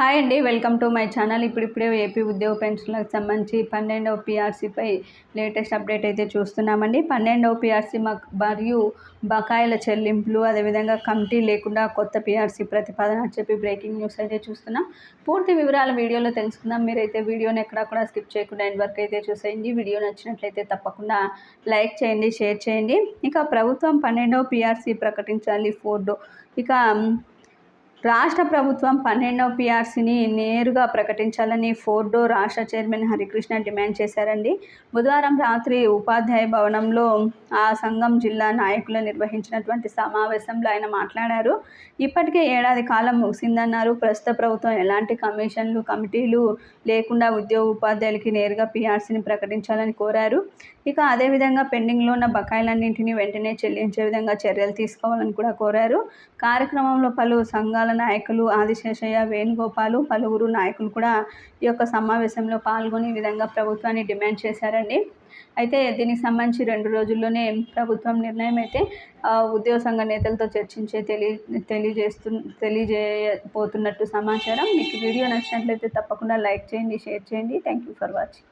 Hi అండి welcome to my channel. ఇప్పుడిప్పుడే AP ఉద్యోగ పెన్షన్లకు సంబంధించి పన్నెండవ పిఆర్సీపై లేటెస్ట్ అప్డేట్ అయితే చూస్తున్నామండి. పన్నెండవ పిఆర్సీ మరియు బకాయిల చెల్లింపులు అదేవిధంగా కమిటీ లేకుండా కొత్త పిఆర్సీ ప్రతిపాదన అని చెప్పి బ్రేకింగ్ న్యూస్ అయితే చూస్తున్నాం. పూర్తి వివరాలు వీడియోలో తెలుసుకుందాం. మీరైతే వీడియోని ఎక్కడా కూడా స్కిప్ చేయకుండా ఎండ్ వరకు అయితే చూసేయండి. వీడియో నచ్చినట్లయితే తప్పకుండా లైక్ చేయండి షేర్ చేయండి. ఇక ప్రభుత్వం పన్నెండవ పిఆర్సీ ప్రకటించాలి ఫోర్డు. ఇక రాష్ట్ర ప్రభుత్వం పన్నెండవ పిఆర్సీని నేరుగా ప్రకటించాలని ఫోర్డో రాష్ట్ర చైర్మన్ హరికృష్ణ డిమాండ్ చేశారండి. బుధవారం రాత్రి ఉపాధ్యాయ భవనంలో ఆ సంఘం జిల్లా నాయకులు నిర్వహించినటువంటి సమావేశంలో ఆయన మాట్లాడారు. ఇప్పటికే ఏడాది కాలం ముగిసిందన్నారు. ప్రస్తుత ప్రభుత్వం ఎలాంటి కమిషన్లు కమిటీలు లేకుండా ఉద్యోగ ఉపాధ్యాయులకి నేరుగా పిఆర్సీని ప్రకటించాలని కోరారు. ఇక అదేవిధంగా పెండింగ్లో ఉన్న బకాయిలన్నింటినీ వెంటనే చెల్లించే విధంగా చర్యలు తీసుకోవాలని కూడా కోరారు. కార్యక్రమంలో పలు సంఘాల నాయకులు ఆదిశేషయ్య వేణుగోపాలు పలువురు నాయకులు కూడా ఈ యొక్క సమావేశంలో పాల్గొని ఈ విధంగా ప్రభుత్వాన్ని డిమాండ్ చేశారండి. అయితే దీనికి సంబంధించి రెండు రోజుల్లోనే ప్రభుత్వం నిర్ణయం అయితే ఉద్యోగ సంఘ నేతలతో చర్చించే తెలియ తెలియజేస్తు తెలియజేయబోతున్నట్టు సమాచారం. మీకు వీడియో నచ్చినట్లయితే తప్పకుండా లైక్ చేయండి షేర్ చేయండి. Thank you for watching.